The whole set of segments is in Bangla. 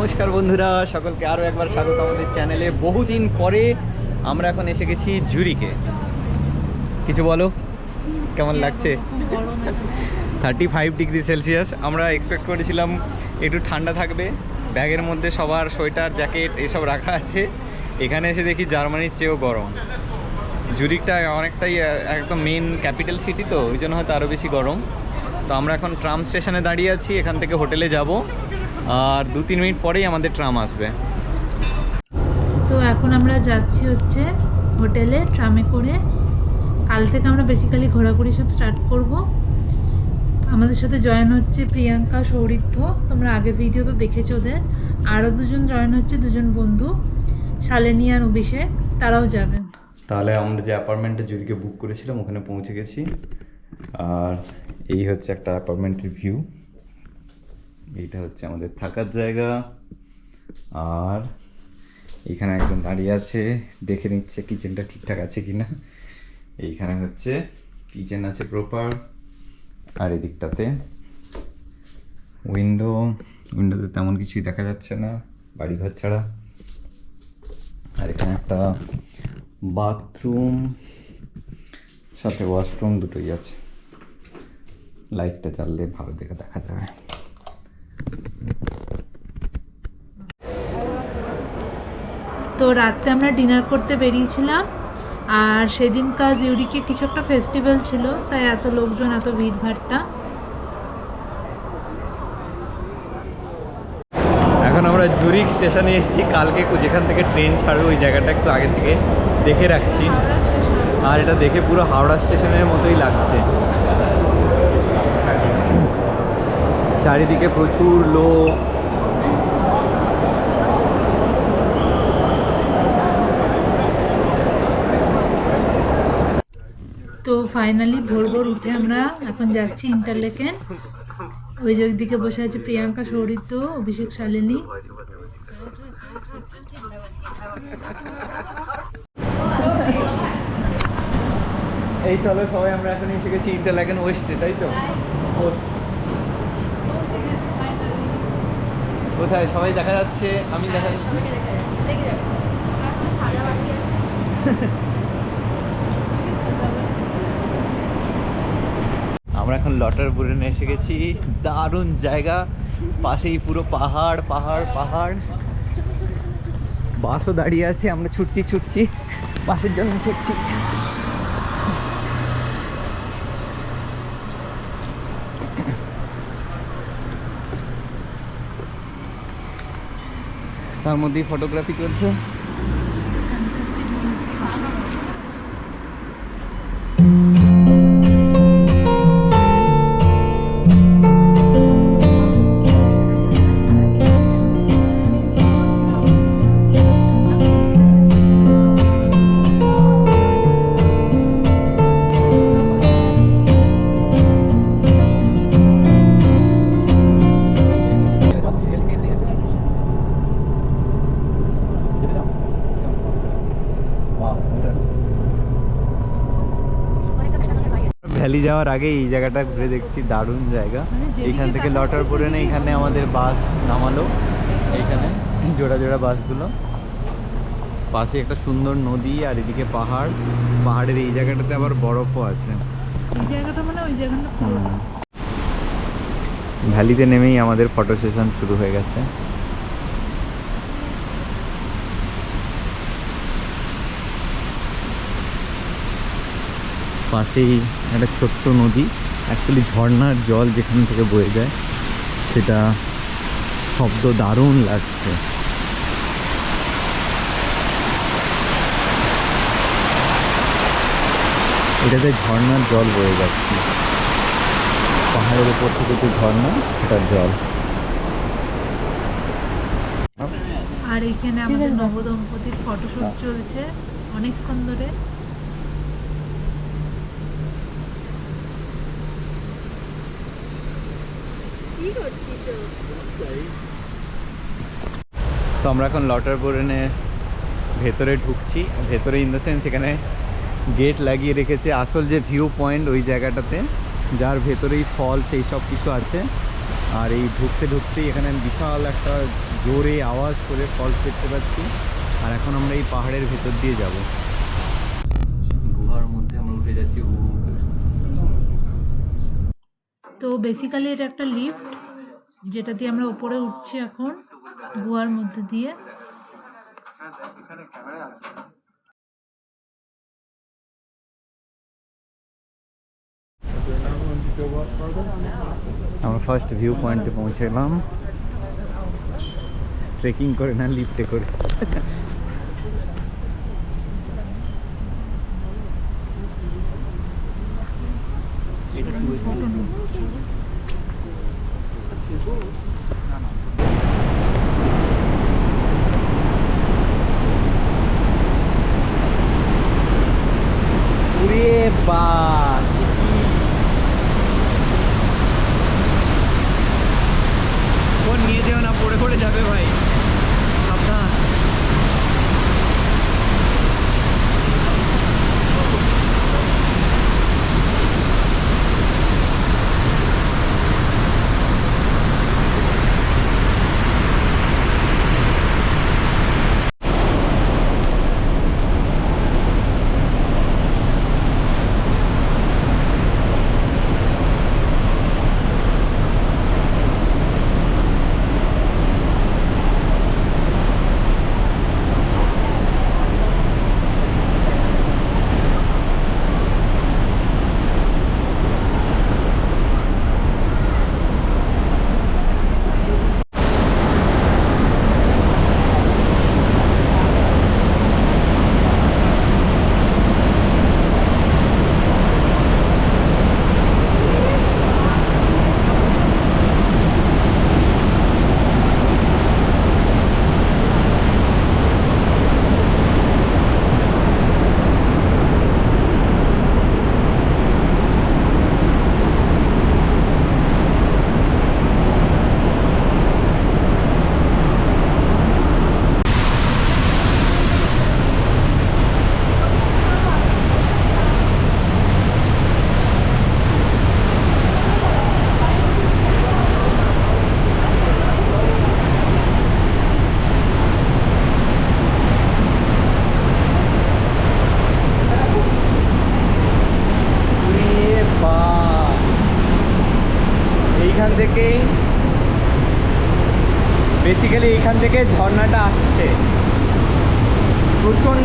নমস্কার বন্ধুরা, সকলকে আরও একবার স্বাগত আমাদের চ্যানেলে। বহুদিন পরে আমরা এখন এসে গেছি জুরিকে কিছু বলো? কেমন লাগছে? থার্টি ফাইভ ডিগ্রি সেলসিয়াস আমরা এক্সপেক্ট করেছিলাম একটু ঠান্ডা থাকবে। ব্যাগের মধ্যে সবার সোয়েটার, জ্যাকেট এসব রাখা আছে। এখানে এসে দেখি জার্মানির চেয়েও গরম। জুরিকটা অনেকটাই একদম মেন ক্যাপিটাল সিটি তো, ওই জন্য হয়তো আরও বেশি গরম। তো আমরা এখন ট্রাম স্টেশনে দাঁড়িয়ে আছি, এখান থেকে হোটেলে যাব। আর দু তিন মিনিট পরেই আমাদের ট্রাম আসবে। তো এখন আমরা যাচ্ছি হচ্ছে হোটেলে ট্রামে করে। কাল থেকে আমরা বেসিক্যালি ঘোরাঘুরি সব স্টার্ট করব। আমাদের সাথে জয়েন হচ্ছে প্রিয়াঙ্কা সৌরিত্য। তোমরা আগের ভিডিও তো দেখেছ ওদের। আরও দুজন জয়েন হচ্ছে দুজন বন্ধু শালিনী আর অভিষেক। তারাও যাবেন। তাহলে আমরা যে অ্যাপার্টমেন্টে জুরিকে বুক করেছিলাম ওখানে পৌঁছে গেছি। আর এই হচ্ছে একটা অ্যাপার্টমেন্টের ভিউ এইটা হচ্ছে আমাদের থাকার জায়গা। আর এখানে একজন দাঁড়িয়ে আছে, দেখে নিচ্ছে কিচেনটা ঠিকঠাক আছে কি না এইখানে হচ্ছে কিচেন আছে প্রপার আর এদিকটাতে উইন্ডো উইন্ডোতে তেমন কিছুই দেখা যাচ্ছে না, বাড়িঘর ছাড়া। আর এখানে একটা বাথরুম সাথে ওয়াশরুম দুটোই আছে। লাইটটা জ্বাললে ভালো দেখে দেখা যাবে তো রাত্রে আমরা ডিনার করতে বেরিয়েছিলাম, আর সেদিন কাজ ইউরিকে কিছু একটা ফেস্টিভ্যাল ছিল, তাই এত লোকজন, এত ভিড়ভাট্টা এখন আমরা জুরিক স্টেশনে এসেছি, কালকে যেখান থেকে ট্রেন ছাড়বে, ওই জায়গাটা একটু আগে থেকে দেখে রাখছি। আর এটা দেখে পুরো হাওড়া স্টেশনের মতোই লাগছে। চারিদিকে প্রচুর লোক। তো ফাইনালি ভোর ভোর উঠে আমরা এখন যাচ্ছি ইন্টারলেকেন ওই যে দিকে বসে আছে প্রিয়াঙ্কা সৌরিত্য অভিষেক শালিনী। এই চলো সবাই আমরা এখন এসে গেছি ইন্টারল্যাকেন ওয়েস্টে তাই তো? কোথায়? সবাই দেখা যাচ্ছে, আমি দেখা যাচ্ছি। আমরা এখন লটার লটারপুরে এসে গেছি। দারুণ জায়গা। পাশেই পুরো পাহাড় পাহাড় পাহাড়। বাসও দাঁড়িয়ে আছে, আমরা ছুটছি ছুটছি। বাসের জন্য ছুটছি। তার মধ্যেই ফটোগ্রাফি চলছে। যাওয়ার আগে এই জায়গাটা ঘুরে দেখছি দারুণ জায়গা। মানে এখান থেকে লটার পরে না এখানে আমাদের বাস নামালো। এইখানে জোড়া জোড়া বাসগুলো। পাশে একটা সুন্দর নদী আর এদিকে পাহাড়। পাহাড়ের এই জায়গাটাতে আবার বরফও আছে। এই জায়গাটা মানে ওই জায়গাটা ভ্যালিতে নেমেই আমাদের ফটো সেশন শুরু হয়ে গেছে। পাশেই একটা ছোট্ট নদী। অ্যাকচুয়ালি ঝর্ণার জল যেখান থেকে বয়ে যায় সেটা শব্দ দারুণ লাগছে। এটাতে ঝর্ণার জল বয়ে যাচ্ছে। পাহাড়ের উপর থেকে যে ঝর্ণা সেটার জল। আর এইখানে আমাদের নবদম্পতির ফটোশুট চলছে অনেকক্ষণ ধরে। তো আমরা এখন লটার বোরেনে ভেতরে ঢুকছি ভেতরে ইন দ্য সেন্স এখানে গেট লাগিয়ে রেখেছে। আসল যে ভিউ পয়েন্ট ওই জায়গাটাতে, যার ভেতরেই ফল সেই সব কিছু আছে। আর এই ঢুকতে ঢুকতেই এখানে বিশাল একটা জোরে আওয়াজ করে ফলস দেখতে পাচ্ছি। আর এখন আমরা এই পাহাড়ের ভেতর দিয়ে যাব গুহার মধ্যে আমরা উঠে যাচ্ছি হু হু করে। তো বেসিক্যালি এটা একটা লিফট যেটা দিয়ে আমরা উপরে উঠছি এখন, গুহার মধ্যে দিয়ে। আমরা ফার্স্ট ভিউ পয়েন্টে পৌঁছলাম ট্রেকিং করে না লিফটে করে। Thank you.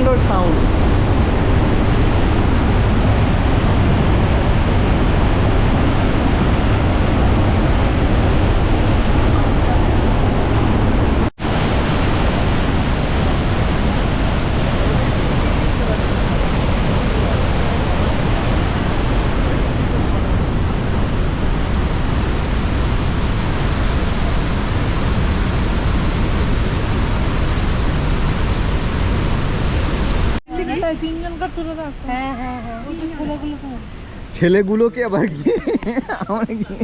indoor sound. প্রচণ্ড সাউন্ড ছেলেগুলোকে আবার কি? আমার কি?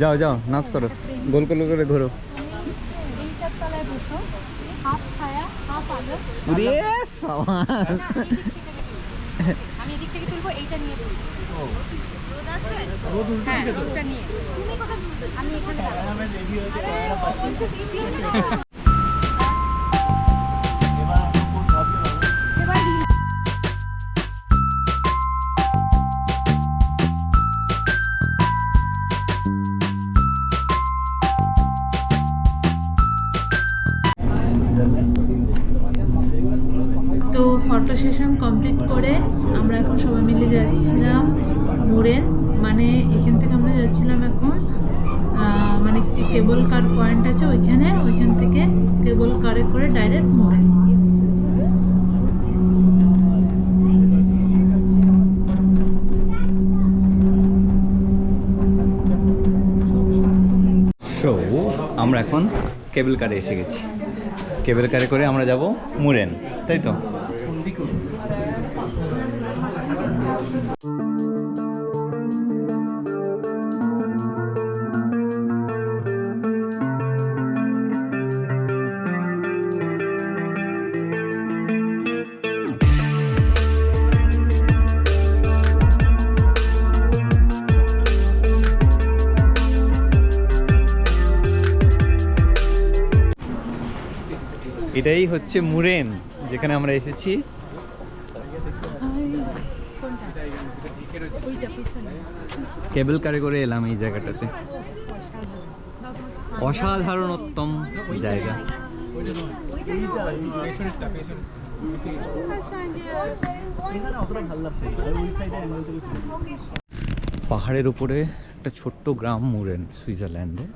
যাও যাও নাচ করো। গোল গোল করে ঘোরো। এইটার তলায় বসো। হাফ ছায়া হাফ আলো। উরে সাবাস। আমি ফটো সেশন কমপ্লিট করে আমরা এখন সবাই মিলে যাচ্ছিলাম মুরেন মানে এখান থেকে আমরা যাচ্ছিলাম এখন মানে যে কেবল কার পয়েন্ট আছে ওইখানে, ওইখান থেকে কেবল কারে করে ডাইরেক্ট সো আমরা এখন কেবল কারে এসে গেছি। কেবল কারে করে আমরা যাব মুরেন, তাই তো? এটাই হচ্ছে মুরেন। যেখানে আমরা এসেছি। কেবল কারে করে এলাম এই জায়গাটাতে। অসাধারণোত্তম জায়গা। পাহাড়ের উপরে একটা ছোট্ট গ্রাম মুরেন, সুইজারল্যান্ডে,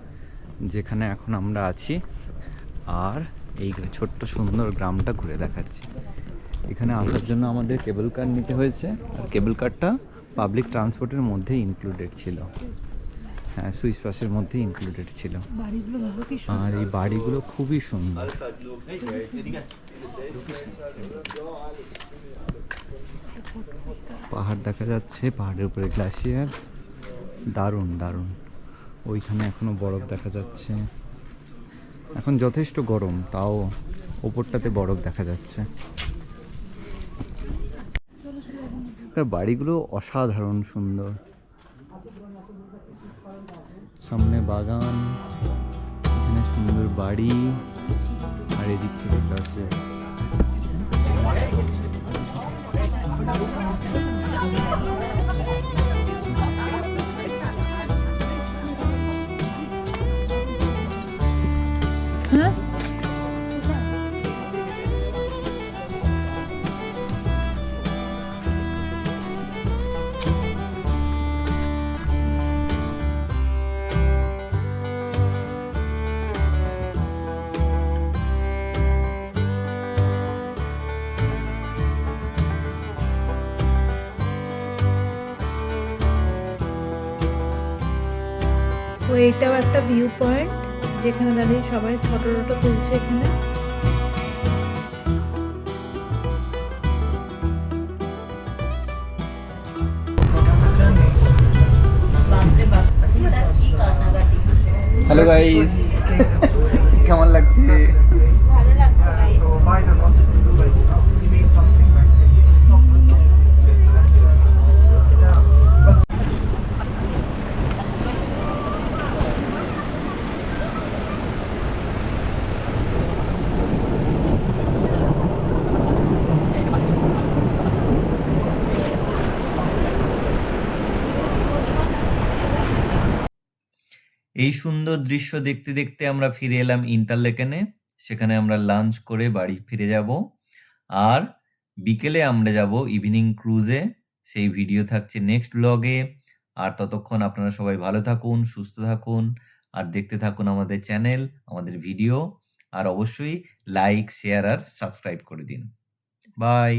যেখানে এখন আমরা আছি। আর এই ছোট্ট সুন্দর গ্রামটা ঘুরে দেখাচ্ছি। এখানে আসার জন্য আমাদের কেবল কার নিতে হয়েছে আর কেবল কারটা পাবলিক ট্রান্সপোর্টের মধ্যে ইনক্লুডেড ছিল। হ্যাঁ সুইস পাসের মধ্যে ইনক্লুডেড ছিল। আর এই বাড়িগুলো খুবই সুন্দর। পাহাড় দেখা যাচ্ছে, পাহাড়ের উপরে গ্লাসিয়ার দারুণ দারুণ। ওইখানে এখনও বরফ দেখা যাচ্ছে। এখন যথেষ্ট গরম, তাও ওপরটাতে বরফ দেখা যাচ্ছে। বাড়িগুলো অসাধারণ সুন্দর। সামনে বাগান, এখানে সুন্দর বাড়ি, আর এদিক থেকে কাছে হ্যাঁ তো এইটাও একটা ভিউ পয়েন্ট যেখানে দাঁড়িয়ে সবাই ফটো টটো তুলছে এখানে। হ্যালো গাইস কেমন লাগছে ভালো লাগছে guys। এই সুন্দর দৃশ্য দেখতে দেখতে আমরা ফিরে এলাম ইন্টারলেকেনে সেখানে আমরা লাঞ্চ করে বাড়ি ফিরে যাব। আর বিকেলে আমরা যাব ইভিনিং ক্রুজে সেই ভিডিও থাকছে নেক্সট ব্লগে আর ততক্ষণ আপনারা সবাই ভালো থাকুন, সুস্থ থাকুন। আর দেখতে থাকুন আমাদের চ্যানেল আমাদের ভিডিও আর অবশ্যই লাইক শেয়ার আর সাবস্ক্রাইব করে দিন। বাই